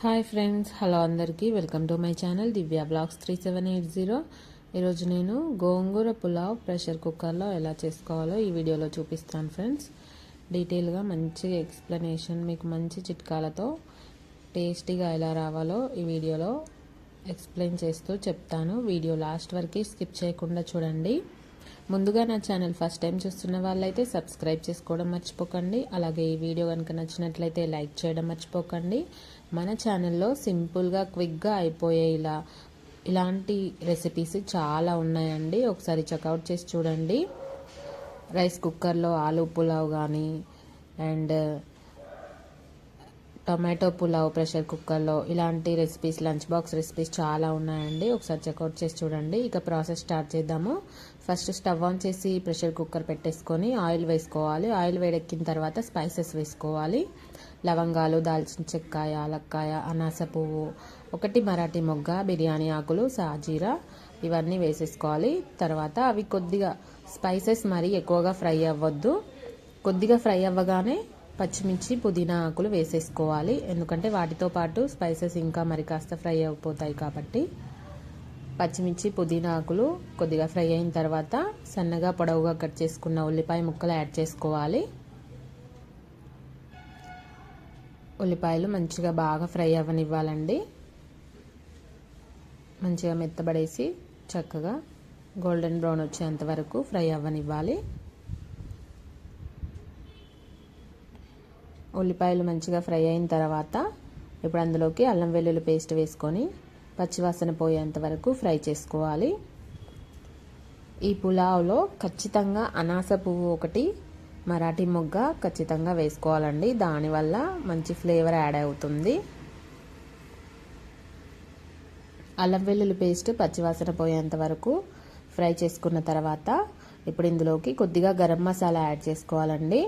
Hi friends hello అందరికీ. Welcome to my channel Divya blogs three seven eight zero. ఈరోజు నేను గోంగూర pulao pressure కుక్కర్లో ఎలా చేసుకోవాలో ఈ వీడియోలో చూపిస్తాను ఫ్రెండ్స్. డీటెయిల్గా మంచి ఎక్స్ప్లెనేషన్ మీకు మంచి చిట్కాలతో టేస్టీగా ఎలా రావాలో ఈ వీడియోలో ఎక్స్ప్లెయిన్ చేస్తూ చెప్తాను. వీడియో లాస్ట్ వరకు స్కిప్ చేయకుండా చూడండి. ముందుగా నా ఛానల్ ఫస్ట్ టైం చూస్తున్న వాళ్ళైతే సబ్స్క్రైబ్ చేసుకోవడం మర్చిపోకండి. అలాగే ఈ వీడియో కనుక నచ్చినట్లయితే లైక్ చేయడం మర్చిపోకండి. మన ఛానల్లో సింపుల్గా క్విక్గా అయిపోయే ఇలా ఇలాంటి రెసిపీస్ చాలా ఉన్నాయండి. ఒకసారి చెక్అవుట్ చేసి చూడండి. రైస్ కుక్కర్లో ఆలు పులావ్ కానీ అండ్ టొమాటో పులావ్ ప్రెషర్ కుక్కర్లో ఇలాంటి రెసిపీస్ లంచ్ బాక్స్ రెసిపీస్ చాలా ఉన్నాయండి. ఒకసారి చెక్అవుట్ చేసి చూడండి. ఇక ప్రాసెస్ స్టార్ట్ చేద్దాము. ఫస్ట్ స్టవ్ ఆన్ చేసి ప్రెషర్ కుక్కర్ పెట్టేసుకొని ఆయిల్ వేసుకోవాలి. ఆయిల్ వేడెక్కిన తర్వాత స్పైసెస్ వేసుకోవాలి. లవంగాలు దాల్చిన చెక్క యాలక్కాయ అనాస పువ్వు ఒకటి మరాఠీ మొగ్గ బిర్యానీ ఆకులు సాజీరా ఇవన్నీ వేసేసుకోవాలి. తర్వాత అవి కొద్దిగా స్పైసెస్ మరీ ఎక్కువగా ఫ్రై అవ్వద్దు. కొద్దిగా ఫ్రై అవ్వగానే పచ్చిమిర్చి పుదీనా ఆకులు వేసేసుకోవాలి. ఎందుకంటే వాటితో పాటు స్పైసెస్ ఇంకా మరి కాస్త ఫ్రై అయిపోతాయి కాబట్టి. పచ్చిమిర్చి పుదీనా ఆకులు కొద్దిగా ఫ్రై అయిన తర్వాత సన్నగా పొడవుగా కట్ చేసుకున్న ఉల్లిపాయ ముక్కలు యాడ్ చేసుకోవాలి. ఉల్లిపాయలు మంచిగా బాగా ఫ్రై అవ్వనివ్వాలండి. మంచిగా మెత్తబడేసి చక్కగా గోల్డెన్ బ్రౌన్ వచ్చేంత వరకు ఫ్రై అవ్వనివ్వాలి. ఉల్లిపాయలు మంచిగా ఫ్రై అయిన తర్వాత ఇప్పుడు అందులోకి అల్లం వెల్లుల్లి పేస్ట్ వేసుకొని పచ్చివాసన పోయేంత వరకు ఫ్రై చేసుకోవాలి. ఈ పులావ్లో ఖచ్చితంగా అనాస పువ్వు ఒకటి మరాఠీ మొగ్గ ఖచ్చితంగా వేసుకోవాలండి. దానివల్ల మంచి ఫ్లేవర్ యాడ్ అవుతుంది. అల్లం వెల్లుల్లి పేస్ట్ పచ్చివాసన పోయేంత వరకు ఫ్రై చేసుకున్న తర్వాత ఇప్పుడు ఇందులోకి కొద్దిగా గరం మసాలా యాడ్ చేసుకోవాలండి.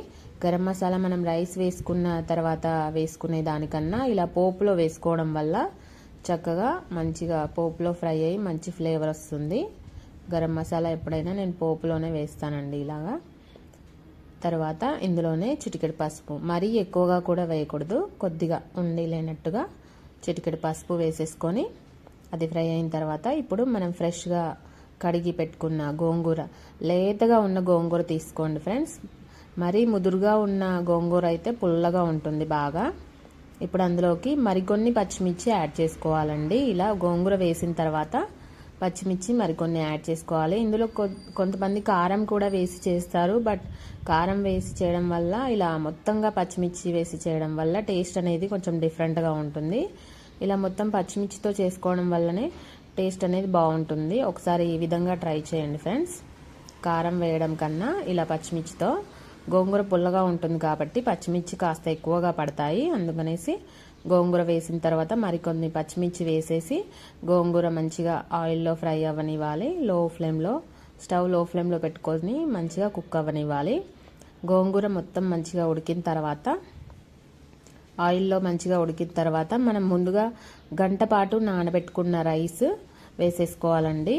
గరం మసాలా మనం రైస్ వేసుకున్న తర్వాత వేసుకునే దానికన్నా ఇలా పోపులో వేసుకోవడం వల్ల చక్కగా మంచిగా పోపులో ఫ్రై అయ్యి మంచి ఫ్లేవర్ వస్తుంది. గరం మసాలా ఎప్పుడైనా నేను పోపులోనే వేస్తానండి ఇలాగా. తర్వాత ఇందులోనే చిటికెడు పసుపు. మరీ ఎక్కువగా కూడా వేయకూడదు. కొద్దిగా ఉండి లేనట్టుగా చిటికెడు పసుపు వేసేసుకొని అది ఫ్రై అయిన తర్వాత ఇప్పుడు మనం ఫ్రెష్గా కడిగి పెట్టుకున్న గోంగూర. లేతగా ఉన్న గోంగూర తీసుకోండి ఫ్రెండ్స్. మరీ ముదురుగా ఉన్న గోంగూర అయితే పుల్లగా ఉంటుంది బాగా. ఇప్పుడు అందులోకి మరికొన్ని పచ్చిమిర్చి యాడ్ చేసుకోవాలండి. ఇలా గోంగూర వేసిన తర్వాత పచ్చిమిర్చి మరికొన్ని యాడ్ చేసుకోవాలి. ఇందులో కొంతమంది కారం కూడా వేసి చేస్తారు. బట్ కారం వేసి చేయడం వల్ల ఇలా మొత్తంగా పచ్చిమిర్చి వేసి చేయడం వల్ల టేస్ట్ అనేది కొంచెం డిఫరెంట్గా ఉంటుంది. ఇలా మొత్తం పచ్చిమిర్చితో చేసుకోవడం వల్లనే టేస్ట్ అనేది బాగుంటుంది. ఒకసారి ఈ విధంగా ట్రై చేయండి ఫ్రెండ్స్. కారం వేయడం కన్నా ఇలా పచ్చిమిర్చితో గోంగూర పుల్లగా ఉంటుంది కాబట్టి పచ్చిమిర్చి కాస్త ఎక్కువగా పడతాయి. అందుకనేసి గోంగూర వేసిన తర్వాత మరికొన్ని పచ్చిమిర్చి వేసేసి గోంగూర మంచిగా ఆయిల్లో ఫ్రై అవ్వనివ్వాలి. లో ఫ్లేమ్లో స్టవ్లో ఫ్లేమ్లో పెట్టుకొని మంచిగా కుక్ అవ్వనివ్వాలి. గోంగూర మొత్తం మంచిగా ఉడికిన తర్వాత ఆయిల్లో మంచిగా ఉడికిన తర్వాత మనం ముందుగా గంట పాటు నానబెట్టుకున్న రైస్ వేసేసుకోవాలండి.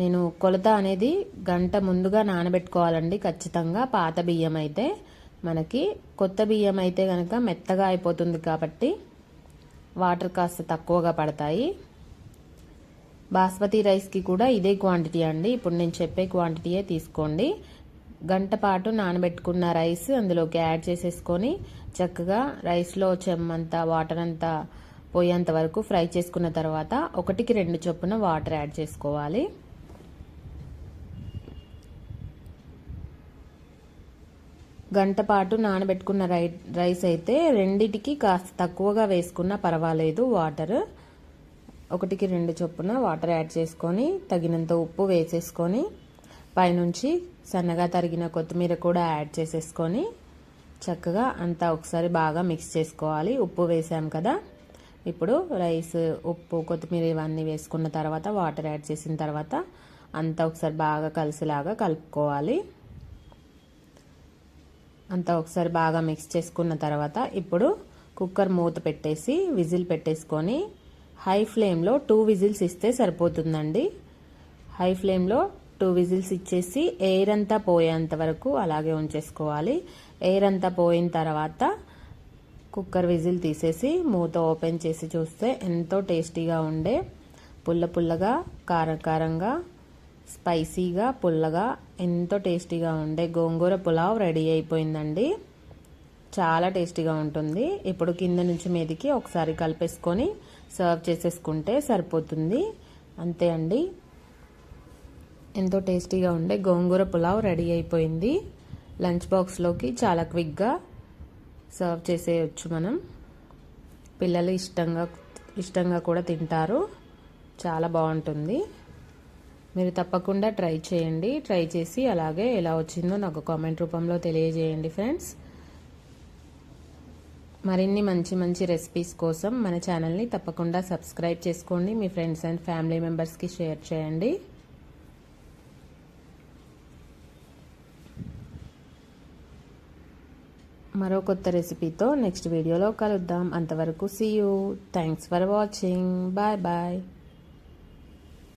నేను కొలత అనేది గంట ముందుగా నానబెట్టుకోవాలండి ఖచ్చితంగా. పాత బియ్యం అయితే మనకి కొత్త బియ్యం అయితే కనుక మెత్తగా అయిపోతుంది కాబట్టి వాటర్ కాస్త తక్కువగా పడతాయి. బాస్మతి రైస్కి కూడా ఇదే క్వాంటిటీ అండి. ఇప్పుడు నేను చెప్పే క్వాంటిటీయే తీసుకోండి. గంట పాటు నానబెట్టుకున్న రైస్ అందులోకి యాడ్ చేసేసుకొని చక్కగా రైస్లో చెమ్మంతా వాటర్ అంతా పోయేంత వరకు ఫ్రై చేసుకున్న తర్వాత ఒకటికి రెండు చొప్పున వాటర్ యాడ్ చేసుకోవాలి. గంట పాటు నానబెట్టుకున్న రై రైస్ అయితే రెండిటికి కాస్త తక్కువగా వేసుకున్నా పర్వాలేదు వాటర్. ఒకటికి రెండు చొప్పున వాటర్ యాడ్ చేసుకొని తగినంత ఉప్పు వేసేసుకొని పైనుంచి సన్నగా తరిగిన కొత్తిమీర కూడా యాడ్ చేసేసుకొని చక్కగా అంతా ఒకసారి బాగా మిక్స్ చేసుకోవాలి. ఉప్పు వేసాం కదా. ఇప్పుడు రైస్ ఉప్పు కొత్తిమీర ఇవన్నీ వేసుకున్న తర్వాత వాటర్ యాడ్ చేసిన తర్వాత అంతా ఒకసారి బాగా కలిసిలాగా కలుపుకోవాలి. అంతా ఒకసారి బాగా మిక్స్ చేసుకున్న తర్వాత ఇప్పుడు కుక్కర్ మూత పెట్టేసి విజిల్ పెట్టేసుకొని హై ఫ్లేమ్లో టూ విజిల్స్ ఇస్తే సరిపోతుందండి. హై ఫ్లేమ్లో టూ విజిల్స్ ఇచ్చేసి ఎయిర్ అంతా పోయేంత వరకు అలాగే ఉంచేసుకోవాలి. ఎయిర్ అంతా పోయిన తర్వాత కుక్కర్ విజిల్ తీసేసి మూత ఓపెన్ చేసి చూస్తే ఎంతో టేస్టీగా ఉండే పుల్ల పుల్లగా కారం కారంగా స్పైసీగా పుల్లగా ఎంతో టేస్టీగా ఉండే గోంగూర పులావ్ రెడీ అయిపోయిందండి. చాలా టేస్టీగా ఉంటుంది. ఇప్పుడు కింద నుంచి మీదికి ఒకసారి కలిపేసుకొని సర్వ్ చేసేసుకుంటే సరిపోతుంది. అంతే అండి. ఎంతో టేస్టీగా ఉండే గోంగూర పులావ్ రెడీ అయిపోయింది. లంచ్ బాక్స్లోకి చాలా క్విక్గా సర్వ్ చేసేయచ్చు మనం. పిల్లలు ఇష్టంగా ఇష్టంగా కూడా తింటారు. చాలా బాగుంటుంది. మీరు తప్పకుండా ట్రై చేయండి. ట్రై చేసి అలాగే ఎలా వచ్చిందో నాకు కామెంట్ రూపంలో తెలియజేయండి ఫ్రెండ్స్. మరిన్ని మంచి మంచి రెసిపీస్ కోసం మన ఛానల్ని తప్పకుండా సబ్స్క్రైబ్ చేసుకోండి. మీ ఫ్రెండ్స్ అండ్ ఫ్యామిలీ మెంబర్స్కి షేర్ చేయండి. మరో కొత్త రెసిపీతో నెక్స్ట్ వీడియోలో కలుద్దాం. అంతవరకు see you thanks for watching bye bye